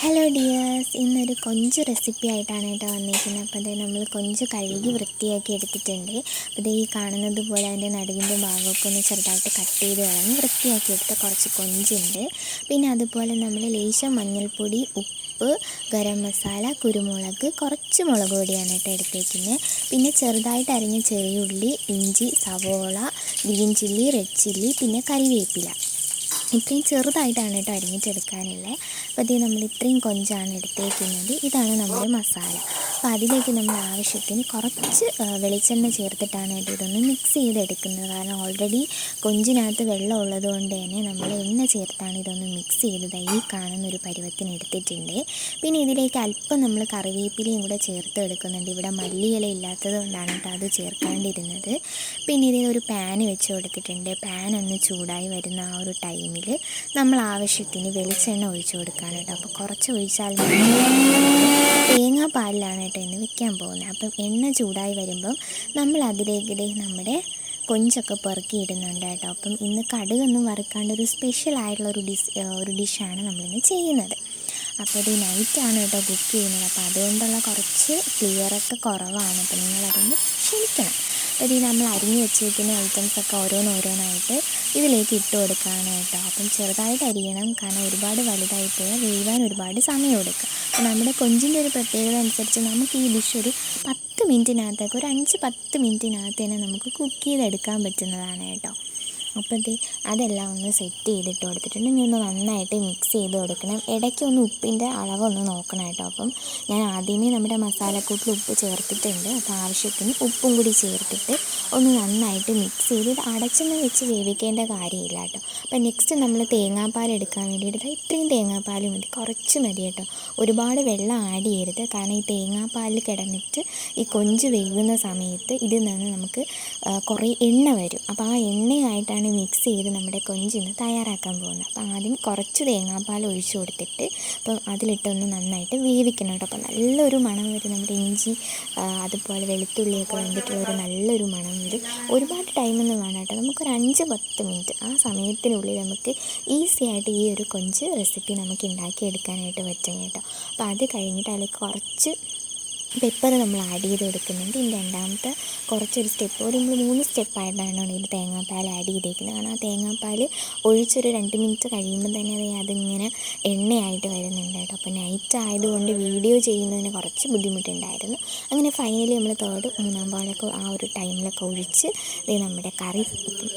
Hello dears ഇന്നൊരു കൊഞ്ച് recipe ആയിട്ടാണ് കേട്ടോ വന്നിരിക്കുന്നത്. അപ്പോൾ അത് നമ്മൾ കൊഞ്ച് കഴുകി വൃത്തിയാക്കി എടുത്തിട്ടുണ്ട്. അപ്പോൾ ഇത് ഈ കാണുന്നത് പോലെ അതിന്റെ നടുവിന്റെ ഭാഗമൊക്കെ ഒന്ന് ചെറുതായിട്ട് കട്ട് ചെയ്ത് കളഞ്ഞ് വൃത്തിയാക്കി എടുത്ത കുറച്ച് കൊഞ്ചുണ്ട്. പിന്നെ അതുപോലെ നമ്മൾ ലേശം മഞ്ഞൾപ്പൊടി ഉപ്പ് ഗരം മസാല കുരുമുളക് കുറച്ച് മുളക് പൊടിയാണ് കേട്ടോ എടുത്തേക്കുന്നത്. പിന്നെ ചെറുതായിട്ട് അരിഞ്ഞ ചെറിയ ഉള്ളി ഇഞ്ചി സവോള ഗ്രീൻ ചില്ലി റെഡ് ചില്ലി പിന്നെ കറിവേപ്പില ഇത്രയും ചെറുതായിട്ടാണ് കേട്ടോ അരിഞ്ഞിട്ടെടുക്കാനുള്ളത്. അപ്പോൾ ഇത് നമ്മൾ ഇത്രയും കൊഞ്ചാണ് എടുത്തേക്കുന്നത്. ഇതാണ് നമ്മുടെ മസാല. അപ്പോൾ അതിലേക്ക് നമ്മൾ ആവശ്യത്തിന് കുറച്ച് വെളിച്ചെണ്ണ ചേർത്തിട്ടാണ് കേട്ടോ ഇതൊന്ന് മിക്സ് ചെയ്തെടുക്കുന്നത്. കാരണം ഓൾറെഡി കൊഞ്ചിനകത്ത് വെള്ളം ഉള്ളത് കൊണ്ട് തന്നെ നമ്മൾ എണ്ണ ചേർത്താണ് ഇതൊന്ന് മിക്സ് ചെയ്തത്. ഈ കാണുന്ന ഒരു പരുവത്തിന് എടുത്തിട്ടുണ്ട്. പിന്നെ ഇതിലേക്ക് അല്പം നമ്മൾ കറിവേപ്പിലയും കൂടെ ചേർത്ത് എടുക്കുന്നുണ്ട്. ഇവിടെ മല്ലിയില ഇല്ലാത്തത് കൊണ്ടാണ് കേട്ടോ അത് ചേർക്കാണ്ടിരുന്നത്. പിന്നെ ഇതിൽ ഒരു പാൻ വെച്ച് കൊടുത്തിട്ടുണ്ട്. പാൻ ഒന്ന് ചൂടായി വരുന്ന ആ ഒരു ടൈമിൽ നമ്മൾ ആവശ്യത്തിന് വെളിച്ചെണ്ണ ഒഴിച്ചു കൊടുക്കാൻ കേട്ടോ. അപ്പോൾ കുറച്ച് ഒഴിച്ചാൽ. തേങ്ങാപ്പാലിലാണ് കേട്ടോ ഇന്ന് വെക്കാൻ പോകുന്നത് അപ്പം എണ്ണ ചൂടായി വരുമ്പം നമ്മൾ അതിലേക്ക് നമ്മുടെ കൊഞ്ചൊക്കെ പെറുക്കി ഇടുന്നുണ്ട് കേട്ടോ. അപ്പം ഇന്ന് കടുകൊന്നും വറുക്കാണ്ട് ഒരു സ്പെഷ്യൽ ആയിട്ടുള്ള ഒരു ഡിഷ് ഒരു ഡിഷാണ് നമ്മളിന്ന് ചെയ്യുന്നത്. അപ്പോൾ ഇത് നൈറ്റാണ് കേട്ടോ കുക്ക് ചെയ്യുന്നത്. അപ്പോൾ അതുകൊണ്ടുള്ള കുറച്ച് ക്ലിയറൊക്കെ കുറവാണ്. അപ്പം നിങ്ങളതൊന്ന് അപ്പോൾ ഇത് നമ്മൾ അരിഞ്ഞ് വെച്ചിരിക്കുന്ന ഐറ്റംസൊക്കെ ഓരോന്നോരോന്നായിട്ട് ഇതിലേക്ക് ഇട്ട് കൊടുക്കുകയാണ് കേട്ടോ. അപ്പം ചെറുതായിട്ട് അരിയണം. കാരണം ഒരുപാട് വലുതായി പോയാൽ വേവാൻ ഒരുപാട് സമയം എടുക്കും. അപ്പോൾ നമ്മുടെ കൊഞ്ചിന്റെ ഒരു പ്രത്യേകത അനുസരിച്ച് നമുക്ക് ഈ ഡിഷ് ഒരു പത്ത് മിനിറ്റിനകത്തേക്ക് ഒരു അഞ്ച് പത്ത് മിനിറ്റിനകത്ത് തന്നെ നമുക്ക് കുക്ക് ചെയ്തെടുക്കാൻ പറ്റുന്നതാണ് കേട്ടോ. അപ്പോൾ ഇത് അതെല്ലാം ഒന്ന് സെറ്റ് ചെയ്തിട്ട് കൊടുത്തിട്ടുണ്ട്. ഇനി ഒന്ന് നന്നായിട്ട് മിക്സ് ചെയ്ത് കൊടുക്കണം. ഇടയ്ക്ക് ഒന്ന് ഉപ്പിന്റെ അളവൊന്ന് നോക്കണം കേട്ടോ. അപ്പം ഞാൻ ആദ്യമേ നമ്മുടെ മസാലക്കൂട്ടിൽ ഉപ്പ് ചേർത്തിട്ടുണ്ട്. അപ്പോൾ ആവശ്യത്തിന് ഉപ്പും കൂടി ചേർത്തിട്ട് ഒന്ന് നന്നായിട്ട് മിക്സ് ചെയ്ത് ഇത് അടച്ചെന്ന് വെച്ച് വേവിക്കേണ്ട കാര്യമില്ല കേട്ടോ. അപ്പോൾ നെക്സ്റ്റ് നമ്മൾ തേങ്ങാപ്പാൽ എടുക്കാൻ വേണ്ടിയിട്ട് ഇത്രയും തേങ്ങാപ്പാൽ മതി. കുറച്ച് മതി കേട്ടോ. ഒരുപാട് വെള്ളം ആഡ് ചെയ്യരുത്. കാരണം ഈ തേങ്ങാപ്പാലിൽ കിടന്നിട്ട് ഈ കൊഞ്ച് വേവുന്ന സമയത്ത് ഇതിൽ നിന്ന് നമുക്ക് കുറേ എണ്ണ വരും. അപ്പോൾ ആ എണ്ണയായിട്ടാണ് മിക്സ് ചെയ്ത് നമ്മുടെ കൊഞ്ചിന്ന് തയ്യാറാക്കാൻ പോകുന്നത് അപ്പോൾ ആദ്യം കുറച്ച് തേങ്ങാപ്പാൽ ഒഴിച്ചു കൊടുത്തിട്ട് അപ്പം അതിലിട്ടൊന്ന് നന്നായിട്ട് വേവിക്കണം കേട്ടോ. അപ്പോൾ നല്ലൊരു മണം വരും. നമ്മുടെ ഇഞ്ചി അതുപോലെ വെളുത്തുള്ളിയൊക്കെ വന്നിട്ടുള്ള ഒരു നല്ലൊരു മണം വരും. ഒരുപാട് ടൈമൊന്നും വേണം കേട്ടോ. നമുക്കൊരു അഞ്ച് പത്ത് മിനിറ്റ് ആ സമയത്തിനുള്ളിൽ നമുക്ക് ഈസി ആയിട്ട് ഈ ഒരു കൊഞ്ച് റെസിപ്പി നമുക്ക് ഉണ്ടാക്കിയെടുക്കാനായിട്ട് പറ്റും കേട്ടോ. അപ്പോൾ അത് കഴിഞ്ഞിട്ട് അതിൽ കുറച്ച് പെപ്പർ നമ്മൾ ആഡ് ചെയ്ത് കൊടുക്കുന്നുണ്ട്. ഇനി രണ്ടാമത്തെ കുറച്ചൊരു സ്റ്റെപ്പ് ഒരു നമ്മൾ മൂന്ന് സ്റ്റെപ്പായിട്ടാണ് ഇതിൽ തേങ്ങാപ്പാൽ ആഡ് ചെയ്തേക്കുന്നത്. കാരണം ആ തേങ്ങാപ്പാൽ ഒഴിച്ചൊരു രണ്ട് മിനിറ്റ് കഴിയുമ്പോൾ തന്നെ അത് അതിങ്ങനെ എണ്ണയായിട്ട് വരുന്നുണ്ട് കേട്ടോ. അപ്പോൾ നൈറ്റ് ആയതുകൊണ്ട് വീഡിയോ ചെയ്യുന്നതിന് കുറച്ച് ബുദ്ധിമുട്ടുണ്ടായിരുന്നു. അങ്ങനെ ഫൈനലി നമ്മൾ തേർഡ് മൂന്നാം പാലൊക്കെ ആ ഒരു ടൈമിലൊക്കെ ഒഴിച്ച് നമ്മുടെ കറി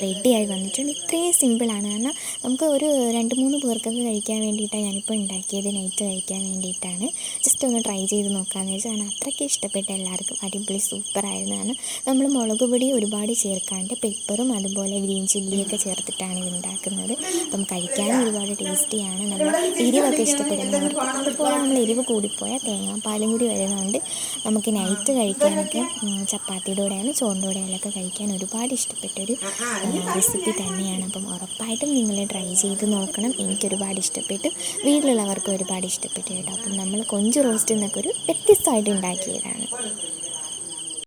റെഡിയായി വന്നിട്ടുണ്ട്. ഇത്രയും സിമ്പിളാണ് കാരണം നമുക്ക് ഒരു രണ്ട് മൂന്ന് പേർക്കൊക്കെ കഴിക്കാൻ വേണ്ടിയിട്ടാണ് ഞാനിപ്പോൾ ഉണ്ടാക്കിയത്. നൈറ്റ് കഴിക്കാൻ വേണ്ടിയിട്ടാണ്. ജസ്റ്റ് ഒന്ന് ട്രൈ ചെയ്ത് നോക്കാമെന്ന് വെച്ചാൽ അത്രയ്ക്ക് ഇഷ്ടപ്പെട്ട എല്ലാവർക്കും അടിപൊളി സൂപ്പറായിരുന്നു കാരണം നമ്മൾ മുളക് പൊടി ഒരുപാട് ചേർക്കാണ്ട് പെപ്പറും അതുപോലെ ഗ്രീൻ ചില്ലിയൊക്കെ ചേർത്തിട്ടാണ് ഇത് ഉണ്ടാക്കുന്നത്. അപ്പം കഴിക്കാനും ഒരുപാട് ടേസ്റ്റിയാണ് നമ്മൾ എരിവൊക്കെ ഇഷ്ടപ്പെടുന്നവർക്ക് അതുപോലെ നമ്മൾ എരിവ് കൂടിപ്പോയാൽ തേങ്ങാപ്പാലും കൂടി വരുന്നതുകൊണ്ട് നമുക്ക് നൈറ്റ് കഴിക്കാനൊക്കെ ചപ്പാത്തിയുടെ കൂടെയാണ് ചോറിന്റെ കഴിക്കാൻ ഒരുപാട് ഇഷ്ടപ്പെട്ടൊരു റെസിപ്പി തന്നെയാണ്. അപ്പം ഉറപ്പായിട്ടും നിങ്ങൾ ട്രൈ ചെയ്ത് നോക്കണം. എനിക്കൊരുപാട് ഇഷ്ടപ്പെട്ടു. വീട്ടിലുള്ളവർക്കും ഒരുപാട് ഇഷ്ടപ്പെട്ടു കേട്ടോ. അപ്പം നമ്മൾ കൊഞ്ച് റോസ്റ്റ് എന്നൊക്കെ ഒരു വ്യത്യസ്തമായിട്ട് ഉണ്ടാക്കിയതാണ്.